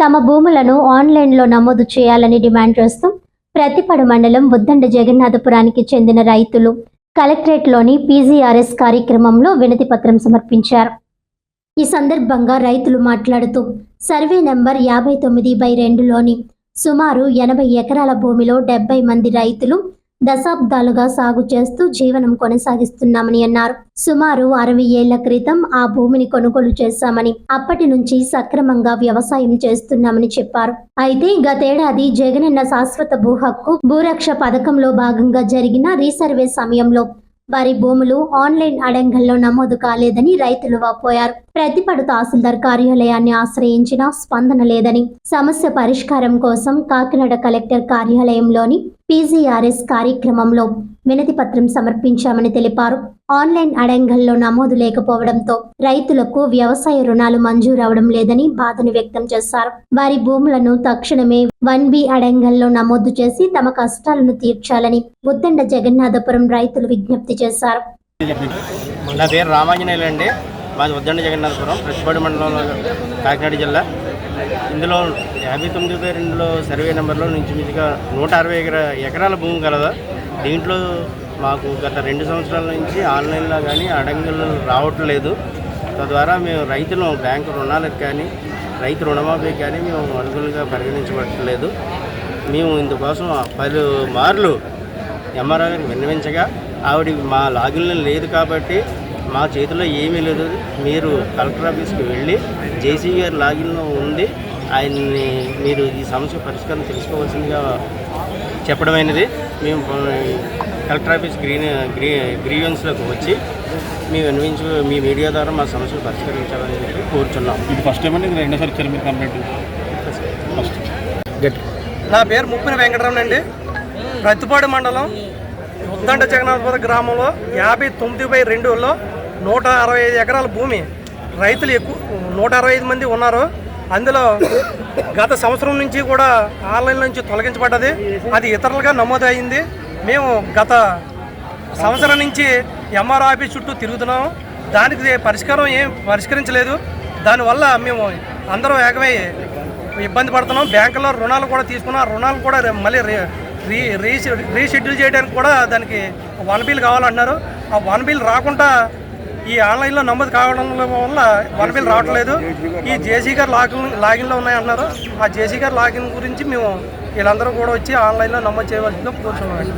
తమ భూములను ఆన్లైన్లో నమోదు చేయాలని డిమాండ్ చేస్తూ ప్రతిపడు మండలం బుద్దండ జగన్నాథపురానికి చెందిన రైతులు కలెక్టరేట్లోని పీజీఆర్ఎస్ కార్యక్రమంలో వినతి పత్రం సమర్పించారు. ఈ సందర్భంగా రైతులు మాట్లాడుతూ సర్వే నెంబర్ యాభై తొమ్మిది బై రెండులోని సుమారు ఎనభై ఎకరాల భూమిలో డెబ్బై మంది రైతులు దశాబ్దాలుగా సాగు చేస్తూ జీవనం కొనసాగిస్తున్నామని అన్నారు. సుమారు అరవై ఏళ్ళ క్రితం ఆ భూమిని కొనుగోలు చేశామని అప్పటి నుంచి సక్రమంగా వ్యవసాయం చేస్తున్నామని చెప్పారు. అయితే గతేడాది జగనన్న శాశ్వత భూ హక్కు భూరక్ష పథకంలో భాగంగా జరిగిన రీసర్వే సమయంలో వారి భూములు ఆన్లైన్ అడంగల్లో నమోదు కాలేదని రైతులు వాపోయారు. ప్రతిపడు తహసీల్దార్ కార్యాలయాన్ని ఆశ్రయించినా స్పందన లేదని సమస్య పరిష్కారం కోసం కాకినాడ కలెక్టర్ కార్యాలయంలోని పీజీఆర్ఎస్ కార్యక్రమంలో వినతి పత్రం సమర్పించామని తెలిపారు. ఆన్లైన్ అడంగల్లో నమోదు లేకపోవడంతో రైతులకు వ్యవసాయ రుణాలు మంజూరవడం లేదని బాధను వ్యక్తం చేశారు. వారి భూములను తక్షణమే వన్ బి అడంగల్లో నమోదు చేసి తమ కష్టాలను తీర్చాలని ఉద్దండ జగన్నాథపురం రైతులు విజ్ఞప్తి చేశారు. నా పేరు రామాంజనేయులు అండి. మాది ఉద్దండ జగన్నాథపురం ప్రతిపాడు మండలంలో కాకినాడ జిల్లా. ఇందులో యాభై తొమ్మిది బై రెండులో సర్వే నెంబర్లో నుంచి మించిగా నూట అరవై ఎకరా ఎకరాల భూమి కలదా దీంట్లో మాకు గత రెండు సంవత్సరాల నుంచి ఆన్లైన్లో కానీ అడంగులు రావట్లేదు. తద్వారా మేము రైతులు బ్యాంకు రుణాలకు కానీ రైతు రుణమాఫీ కానీ మేము అడుగులుగా పరిగణించబట్టలేదు మేము ఇందుకోసం పలు మార్లు ఎంఆర్ఆర్ గారికి విన్నవించగా ఆవిడ మా లాగిన్ లేదు కాబట్టి మా చేతిలో ఏమీ లేదు. మీరు కలెక్టర్ ఆఫీస్కి వెళ్ళి జేసీ గారి లాగిన్లో ఉంది ఆయన్ని మీరు ఈ సమస్య పరిష్కారం తెలుసుకోవాల్సిందిగా చెప్పడమైనది. మేము కలెక్టర్ ఆఫీస్ గ్రీన్ గ్రీ గ్రీవెన్స్లోకి వచ్చి మేము విన్నవించు మీ మీడియా ద్వారా మా సమస్యలు పరిష్కరించాలని చెప్పి కోరుచున్నాం. ఇది ఫస్ట్ టైం అండి రెండోసారి ఇచ్చారు మీరు కంప్లైంట్? ఫస్ట్ గట్టి నా పేరు ముప్పిన వెంకటరమణ అండి. ప్రతిపాడు మండలం ఉద్దండ జగన్నాథపుర గ్రామంలో యాభై తొమ్మిది బై రెండులో నూట అరవై ఐదు ఎకరాల భూమి రైతులు ఎక్కువ నూట అరవై ఐదు మంది ఉన్నారు. అందులో గత సంవత్సరం నుంచి కూడా ఆన్లైన్ నుంచి తొలగించబడ్డది. అది ఇతరులుగా నమోదు అయింది మేము గత సంవత్సరం నుంచి ఎంఆర్ ఆఫీస్ చుట్టూ తిరుగుతున్నాం. దానికి పరిష్కారం ఏం పరిష్కరించలేదు. దానివల్ల మేము అందరం ఏకమై ఇబ్బంది పడుతున్నాం. బ్యాంకులో రుణాలు కూడా తీసుకున్నాం. రుణాలు కూడా మళ్ళీ రీ రీ రీషెడ్యూల్ చేయడానికి కూడా దానికి వన్ బిల్ కావాలన్నారు ఆ వన్ బిల్ రాకుండా ఈ ఆన్లైన్లో నమోదు కావడం వల్ల వన్ బిల్ రావట్లేదు. ఈ జేసీ గారు లాగిన్ లాగిన్లో ఉన్నాయన్నారు ఆ జేసీ గారు లాగిన్ గురించి మేము వీళ్ళందరూ కూడా వచ్చి ఆన్లైన్లో నమోదు చేయవలసిందో కోరుతున్నాం